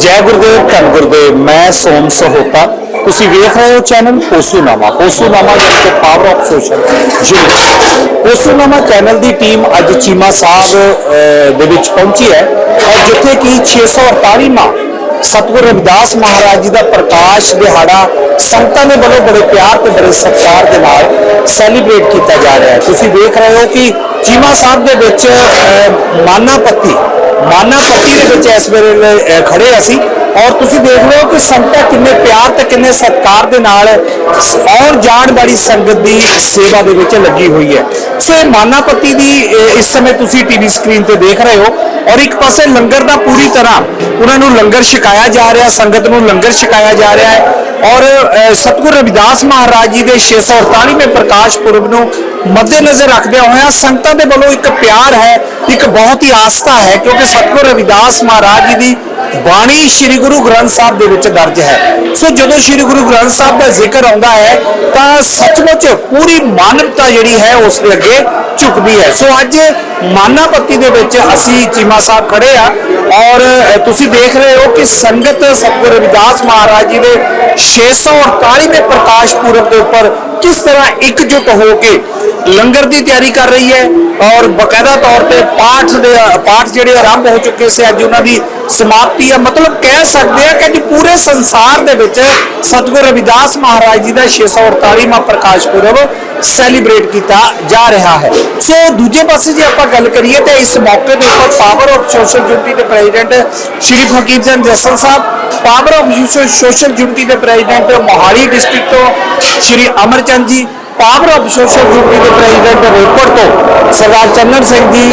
ਜੈ ਗੁਰਦੇਵ ਧੰਨ ਗੁਰਦੇਵ ਮੈਂ ਸੋਮ ਸਹੋਤਾ। ਤੁਸੀਂ ਵੇਖ ਰਹੇ ਹੋ ਚੈਨਲ ਪੋਸੂਨਾਮਾ। ਪੋਸੂਨਾਮਾ ਜਿਹੜੀ ਪਾਵਰ ਆਫ ਸੋਸ਼ਲ ਜੁੜੇ ਪੋਸੂਨਾਮਾ ਚੈਨਲ ਦੀ ਟੀਮ ਅੱਜ ਚੀਮਾ ਸਾਹਿਬ ਦੇ ਵਿੱਚ ਪਹੁੰਚੀ ਹੈ। ਔਰ ਜਿੱਥੇ ਕਿ 648ਵਾਂ ਸਤਿਗੁਰੂ ਰਵਿਦਾਸ ਮਹਾਰਾਜ ਜੀ ਦਾ ਪ੍ਰਕਾਸ਼ ਦਿਹਾੜਾ ਸੰਗਤਾਂ ਦੇ ਵੱਲੋਂ ਬੜੇ ਪਿਆਰ ਤੇ ਬੜੇ ਸਤਿਕਾਰ ਦੇ ਨਾਲ ਸੈਲੀਬ੍ਰੇਟ ਕੀਤਾ ਜਾ ਰਿਹਾ ਹੈ। ਤੁਸੀਂ ਵੇਖ ਰਹੇ ਹੋ ਕਿ ਚੀਮਾ ਸਾਹਿਬ ਦੇ ਵਿੱਚ ਅਹ, ਮਾਨਾਪੱਤੀ ਮਾਨਾਪੱਤੀ ਦੇ ਵਿੱਚ ਇਸ ਵੇਲੇ ਖੜੇ ਅਸੀਂ। ਔਰ ਤੁਸੀਂ ਦੇਖ ਰਹੇ ਹੋ ਕਿ ਸੰਗਤਾਂ ਕਿੰਨੇ ਪਿਆਰ ਤੇ ਕਿੰਨੇ ਸਤਿਕਾਰ ਦੇ ਨਾਲ ਔਰ ਜਾਣ ਵਾਲੀ ਸੰਗਤ ਦੀ ਸੇਵਾ ਦੇ ਵਿੱਚ ਲੱਗੀ ਹੋਈ ਹੈ। ਸੋ ਇਹ ਮਾਨਾਪੱਤੀ ਦੀ ਇਸ ਸਮੇਂ ਤੁਸੀਂ ਟੀਵੀ ਸਕਰੀਨ ਤੇ ਦੇਖ ਰਹੇ ਹੋ। ਔਰ ਇੱਕ ਪਾਸੇ ਲੰਗਰ ਦਾ ਪੂਰੀ ਤਰ੍ਹਾਂ ਉਹਨਾਂ ਨੂੰ ਲੰਗਰ ਛਕਾਇਆ ਜਾ ਰਿਹਾ ਸੰਗਤ ਨੂੰ ਲੰਗਰ ਛਕਾਇਆ ਜਾ ਰਿਹਾ ਹੈ। ਔਰ ਅਹ, ਰਵਿਦਾਸ ਮਹਾਰਾਜ ਜੀ ਦੇ 648ਵੇਂ ਪ੍ਰਕਾਸ਼ ਪੁਰਬ ਨੂੰ ਮੱਦੇਨਜ਼ਰ ਰੱਖਦਿਆਂ ਹੋਇਆਂ ਸੰਗਤਾਂ ਦੇ ਵੱਲੋਂ ਇੱਕ ਪਿਆਰ ਹੈ, ਇੱਕ ਬਹੁਤ ਹੀ ਆਸਥਾ ਹੈ, ਕਿਉਂਕਿ ਸਤਿਗੁਰ ਰਵਿਦਾਸ ਮਹਾਰਾਜ ਜੀ ਦੀ ਬਾਣੀ ਸ੍ਰੀ ਗੁਰੂ ਗ੍ਰੰਥ ਸਾਹਿਬ ਦੇ ਵਿੱਚ ਦਰਜ ਹੈ। ਸੋ ਜਦੋਂ ਸ੍ਰੀ ਗੁਰੂ ਗ੍ਰੰਥ ਸਾਹਿਬ ਦਾ ਜ਼ਿਕਰ ਆਉਂਦਾ ਹੈ, ਤਾਂ ਸੱਚਮੁੱਚ ਪੂਰੀ ਮਾਨਵਤਾ ਜਿਹੜੀ ਹੈ, ਉਸ ਦੇ ਅੱਗੇ ਝੁਕਦੀ ਹੈ। ਸੋ ਅੱਜ ਮਾਨਾਪੱਤੀ ਦੇ ਵਿੱਚ ਅਸੀਂ ਚੀਮਾ ਸਾਹਿਬ ਖੜੇ ਆ ਔਰ ਤੁਸੀਂ ਦੇਖ ਰਹੇ ਹੋ ਕਿ ਸੰਗਤ ਸਤਿਗੁਰੂ ਰਵਿਦਾਸ ਮਹਾਰਾਜ ਜੀ ਦੇ 648ਵੇਂ ਪ੍ਰਕਾਸ਼ ਪੁਰਬ ਦੇ ਉੱਪਰ ਕਿਸ ਤਰ੍ਹਾਂ ਇਕਜੁੱਟ ਹੋ ਕੇ ਲੰਗਰ ਦੀ ਤਿਆਰੀ ਕਰ ਰਹੀ ਹੈ ਔਰ ਬਕਾਇਦਾ ਤੌਰ ਤੇ ਪਾਠ ਦੇ, ਪਾਠ ਜਿਹੜੇ ਆਰੰਭ ਹੋ ਚੁੱਕੇ ਸੀ, ਅੱਜ ਉਹਨਾਂ ਦੀ ਸਮਾਪਤੀ ਹੈ ਮਤਲਬ ਕਹਿ ਸਕਦੇ ਆ ਕਿ ਅੱਜ ਪੂਰੇ ਸੰਸਾਰ ਦੇ ਵਿੱਚ ਸਤਿਗੁਰੂ ਰਵਿਦਾਸ ਮਹਾਰਾਜ ਜੀ ਦਾ 648ਵਾਂ ਪ੍ਰਕਾਸ਼ ਪੁਰਬ ਸੈਲੀਬ੍ਰੇਟ ਕੀਤਾ ਜਾ ਰਿਹਾ ਹੈ। ਸੋ ਦੂਜੇ ਪਾਸੇ ਜੇ ਆਪਾਂ ਗੱਲ ਕਰੀਏ ਤਾਂ ਇਸ ਮੌਕੇ ਦੇ ਉੱਪਰ ਪਾਵਰ ਆਫ ਸੋਸ਼ਲ ਯੂਨਿਟੀ ਦੇ president Shri Fakir Chand Jasal Sahib power of social unity ਦੇ ਪ੍ਰੈਜ਼ੀਡੈਂਟ ਮੋਹਾਲੀ ਡਿਸਟ੍ਰਿਕਟ ਤੋਂ Shri Amarchand ji power of social unity ਦੇ ਪ੍ਰੈਜ਼ੀਡੈਂਟ ਰੋਪੜ ਤੋਂ ਸਰਦਾਰ ਚੰਨਨ ਸਿੰਘ ਜੀ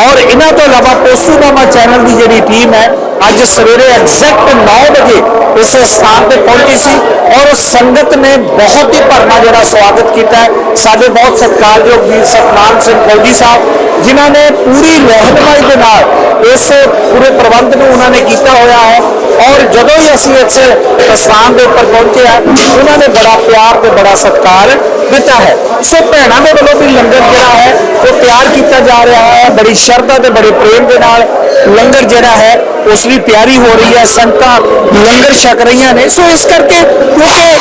ਔਰ ਇਹਨਾਂ ਤੋਂ ਇਲਾਵਾ ਪੋਸੂਨਾਮਾ ਚੈਨਲ ਦੀ ਜਿਹੜੀ ਟੀਮ ਹੈ, ਅੱਜ ਸਵੇਰੇ ਐਗਜ਼ੈਕਟ 9 ਵਜੇ ਇਸ ਸਥਾਨ ਤੇ ਪਹੁੰਚੀ ਸੀ ਔਰ ਸੰਗਤ ਨੇ ਬਹੁਤ ਹੀ ਭਰਮਾ ਜਿਹੜਾ ਸਵਾਗਤ ਕੀਤਾ ਸਾਡੇ ਬਹੁਤ ਸਤਿਕਾਰਯੋਗ ਵੀਰ ਸਤਨਾਮ ਸਿੰਘ ਫੌਜੀ ਸਾਹਿਬ, ਜਿਨ੍ਹਾਂ ਨੇ ਪੂਰੀ ਰਹਿਨਮਾਈ ਦੇ ਨਾਲ ਇਸ ਪੂਰੇ ਪ੍ਰਬੰਧ ਨੂੰ ਉਹਨਾਂ ਨੇ ਕੀਤਾ ਹੋਇਆ ਹੈ ਔਰ ਜਦੋਂ ਹੀ ਅਸੀਂ ਇਸ ਸਥਾਨ ਦੇ ਉੱਪਰ ਪਹੁੰਚੇ ਆ ਉਹਨਾਂ ਨੇ ਬੜਾ ਪਿਆਰ ਤੇ ਬੜਾ ਸਤਿਕਾਰ ਦਿੱਤਾ ਹੈ। ਸੋ ਭੈਣਾਂ ਦੇ ਵੱਲੋਂ ਵੀ ਲੰਗਰ ਜਿਹੜਾ ਹੈ, ਉਹ ਤਿਆਰ ਕੀਤਾ ਜਾ ਰਿਹਾ ਹੈ। ਬੜੀ ਸ਼ਰਧਾ ਤੇ ਬੜੇ ਪ੍ਰੇਮ ਦੇ ਨਾਲ ਲੰਗਰ ਜਿਹੜਾ ਹੈ, ਉਸ ਦੀ ਤਿਆਰੀ ਹੋ ਰਹੀ ਹੈ। ਸੰਗਤਾਂ ਲੰਗਰ ਛਕ ਰਹੀਆਂ ਨੇ। ਸੋ ਇਸ ਕਰਕੇ ਕਿਉਂਕਿ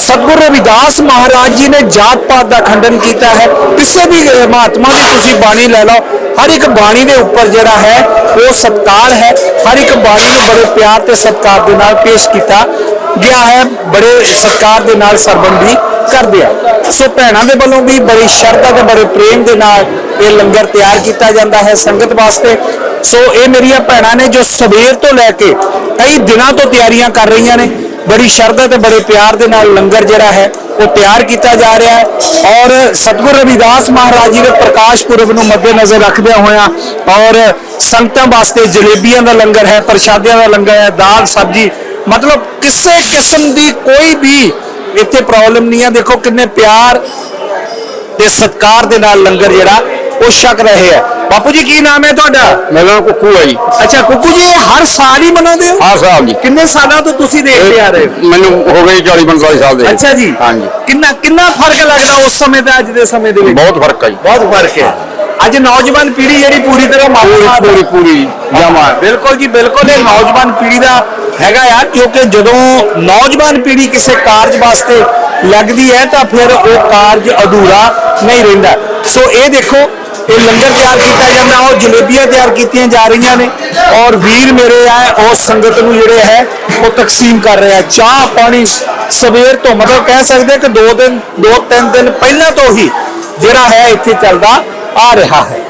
ਸਤਿਗੁਰੂ ਰਵਿਦਾਸ ਮਹਾਰਾਜ ਜੀ ਨੇ ਜਾਤ ਪਾਤ ਦਾ ਖੰਡਨ ਕੀਤਾ ਹੈ। ਕਿਸੇ ਵੀ ਮਹਾਤਮਾ ਦੀ ਤੁਸੀਂ ਬਾਣੀ ਲੈ ਲਓ। ਹਰ ਇੱਕ ਬਾਣੀ ਦੇ ਉੱਪਰ ਜਿਹੜਾ ਹੈ, ਉਹ ਸਤਕਾਰ ਹੈ। ਹਰ ਇੱਕ ਬਾਣੀ ਨੂੰ ਬੜੇ ਪਿਆਰ ਤੇ ਸਤਕਾਰ ਦੇ ਨਾਲ ਪੇਸ਼ ਕੀਤਾ ਗਿਆ ਹੈ, ਬੜੇ ਸਤਕਾਰ ਦੇ ਨਾਲ ਸਰਬੰਧੀ ਕਰਦੇ ਆ। ਸੋ ਭੈਣਾਂ ਦੇ ਵੱਲੋਂ ਵੀ ਬੜੀ ਸ਼ਰਧਾ ਤੇ ਬੜੇ ਪ੍ਰੇਮ ਦੇ ਨਾਲ ਇਹ ਲੰਗਰ ਤਿਆਰ ਕੀਤਾ ਜਾਂਦਾ ਹੈ ਸੰਗਤ ਵਾਸਤੇ। ਸੋ ਇਹ ਮੇਰੀਆਂ ਭੈਣਾਂ ਨੇ ਜੋ ਸਵੇਰ ਤੋਂ ਲੈ ਕੇ ਕਈ ਦਿਨਾਂ ਤੋਂ ਤਿਆਰੀਆਂ ਕਰ ਰਹੀਆਂ ਨੇ, ਬੜੀ ਸ਼ਰਧਾ ਤੇ ਬੜੇ ਪਿਆਰ ਦੇ ਨਾਲ ਲੰਗਰ ਜਿਹੜਾ ਹੈ ਉਹ ਤਿਆਰ ਕੀਤਾ ਜਾ ਰਿਹਾ ਹੈ। ਔਰ ਸਤਿਗੁਰੂ ਰਵਿਦਾਸ ਮਹਾਰਾਜ ਜੀ ਦੇ ਪ੍ਰਕਾਸ਼ ਪੁਰਬ ਨੂੰ ਮੱਦੇਨਜ਼ਰ ਰੱਖਦਿਆਂ ਹੋਇਆਂ ਔਰ ਸੰਗਤਾਂ ਵਾਸਤੇ ਜਲੇਬੀਆਂ ਦਾ ਲੰਗਰ ਹੈ, ਪ੍ਰਸ਼ਾਦਿਆਂ ਦਾ ਲੰਗਰ ਹੈ, ਦਾਲ, ਸਬਜੀ ਮਤਲਬ ਕਿਸੇ ਕਿਸਮ ਦੀ ਕੋਈ ਵੀ ਇੱਥੇ ਪ੍ਰੋਬਲਮ ਨਹੀਂ ਹੈ। ਦੇਖੋ ਕਿੰਨੇ ਪਿਆਰ ਤੇ ਸਤਕਾਰ ਦੇ ਨਾਲ ਲੰਗਰ ਜਿਹੜਾ ਉਹ ਛਕ ਰਹੇ ਹੈ। ਬਾਪੂ ਜੀ ਕੀ ਨਾਮ ਹੈ ਤੁਹਾਡਾ? ਮੇਰਾ ਨਾਮ ਕੁੱਕੂ ਹੈ ਜੀ। ਅੱਛਾ ਕੁੱਕੂ ਜੀ ਇਹ ਹਰ ਸਾਲ ਹੀ ਮਨਾਉਂਦੇ ਹੋ? ਹਾਂ ਸਾਹਿਬ ਜੀ। ਕਿੰਨੇ ਸਾਲਾਂ ਤੋਂ ਤੁਸੀਂ ਦੇਖਦੇ ਆ ਰਹੇ ਹੋ? ਮੈਨੂੰ ਹੋ ਗਏ 40 45 ਸਾਲ ਦੇ। ਅੱਛਾ ਜੀ। ਹਾਂਜੀ। ਕਿੰਨਾ ਕਿੰਨਾ ਫ਼ਰਕ ਲੱਗਦਾ ਉਸ ਸਮੇਂ ਤੇ ਅੱਜ ਦੇ ਸਮੇਂ ਦੇ ਵਿੱਚ? ਬਹੁਤ ਫ਼ਰਕ ਹੈ ਜੀ। ਬਹੁਤ ਫ਼ਰਕ ਹੈ। ਅੱਜ ਨੌਜਵਾਨ ਪੀੜ੍ਹੀ ਜਿਹੜੀ ਪੂਰੀ ਤਰ੍ਹਾਂ ਮਾਪੇ ਪੂਰੀ ਪੂਰੀ ਜਮਾ। ਬਿਲਕੁਲ ਜੀ ਬਿਲਕੁਲ। ਇਹ ਨੌਜਵਾਨ ਪੀੜ੍ਹੀ ਦਾ ਹੈਗਾ ਆ ਕਿਉਂਕਿ ਜਦੋਂ ਨੌਜਵਾਨ ਪੀੜ੍ਹੀ ਕਿਸੇ ਕਾਰਜ ਵਾਸਤੇ ਲੱਗਦੀ ਹੈ, ਤਾਂ ਫਿਰ ਉਹ ਕਾਰਜ ਅਧੂਰਾ ਨਹੀਂ ਰਹਿੰਦਾ। ਸੋ ਇਹ ਦੇਖੋ, ਇਹ ਲੰਗਰ ਤਿਆਰ ਕੀਤਾ ਜਾਂਦਾ, ਉਹ ਜਲੇਬੀਆਂ ਤਿਆਰ ਕੀਤੀਆਂ ਜਾ ਰਹੀਆਂ ਨੇ, ਔਰ ਵੀਰ ਮੇਰੇ ਆ, ਉਹ ਸੰਗਤ ਨੂੰ ਜਿਹੜੇ ਹੈ, ਉਹ ਤਕਸੀਮ ਕਰ ਰਿਹਾ ਚਾਹ ਪਾਣੀ ਸਵੇਰ ਤੋਂ, ਮਤਲਬ ਕਹਿ ਸਕਦੇ ਕਿ ਦੋ ਦਿਨ, ਦੋ ਤਿੰਨ ਦਿਨ ਪਹਿਲਾਂ ਤੋਂ ਹੀ ਜਿਹੜਾ ਹੈ, ਇੱਥੇ ਚੱਲਦਾ ਆ ਰਿਹਾ ਹੈ।